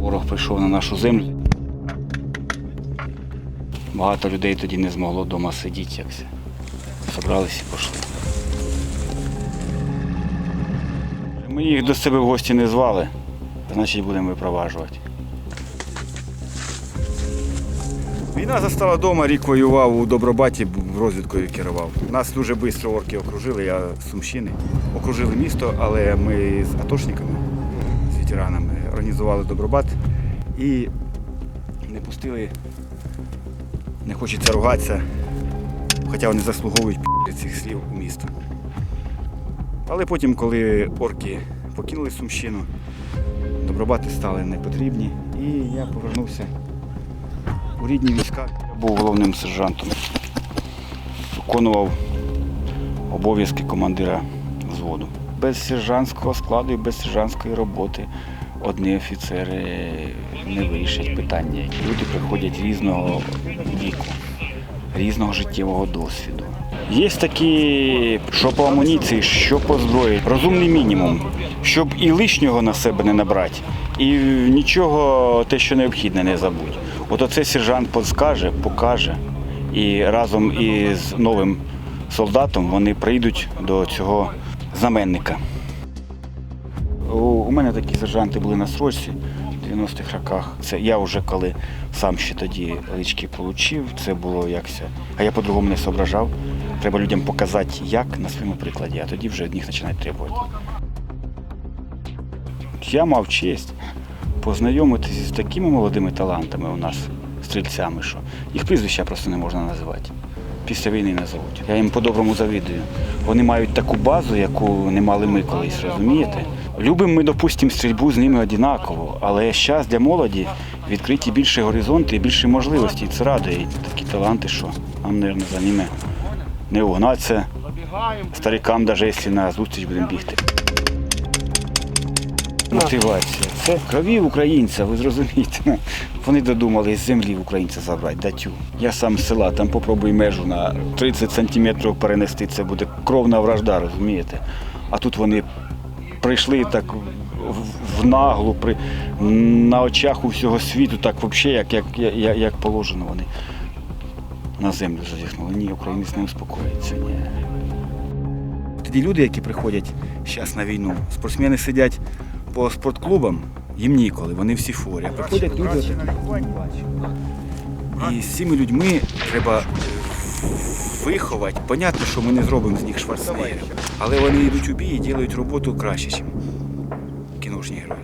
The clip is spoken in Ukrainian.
Ворог прийшов на нашу землю. Багато людей тоді не змогло вдома сидіти, як все. Собралися і пішли. Ми їх до себе в гості не звали, значить будемо випроваджувати. Війна застала вдома, рік воював у Добробаті, розвідкою керував. Нас дуже швидко орки окружили, я з Сумщини. Окружили місто, але ми з атошниками, ветеранами організували Добробат і не пустили, не хочеться ругатися, хоча вони заслуговують цих слів у місто. Але потім, коли орки покинули Сумщину, Добробати стали непотрібні, і я повернувся у рідні війська. Я був головним сержантом. Виконував обов'язки командира взводу. Без сержантського складу і без сержантської роботи одні офіцери не вирішать питання. Люди приходять різного віку, різного життєвого досвіду. Є такі, що по амуніції, що по зброї. Розумний мінімум, щоб і лишнього на себе не набрати, і нічого те, що необхідне, не забудь. От оце сержант подскаже, покаже, і разом із новим солдатом вони прийдуть до цього знаменника. У, мене такі сержанти були на срочці в 90-х роках. Це я вже коли сам ще тоді лички отримав, це було якся. А я по-другому не соображав. Треба людям показати, як на своєму прикладі, а тоді вже від них починають требувати. Я мав честь познайомитися з такими молодими талантами у нас, стрільцями, що їх прізвища просто не можна називати. Після війни назовуть. Я їм по-доброму завідую. Вони мають таку базу, яку не мали ми колись, розумієте? Любимо ми, допустимо, стрільбу з ними однаково, але зараз для молоді відкриті більше горизонти і більше можливостей. Це радує. Такі таланти, що нам, мабуть, за ними не угнатися. Старикам, навіть якщо на зустріч будемо бігти. Мотивація. Це в крові українця, ви зрозумієте. Ну, Вони додумали з землі українця забрати, датю. Я сам з села, там попробуй межу на 30 сантиметрів перенести, це буде кровна вражда, розумієте? А тут вони прийшли так в наглу, при, на очах у всього світу, так взагалі, як, як, як, як положено вони на землю зазіхнули. Ні, українець не успокоїться. Ні. Тоді люди, які приходять зараз на війну, спортсмени сидять по спортклубам, їм ніколи, вони всі форі. Приходять люди. І з цими людьми треба виховати. Понятно, що ми не зробимо з них шварценеггерів, але вони йдуть у бій і роблять роботу краще, ніж кіношні герої.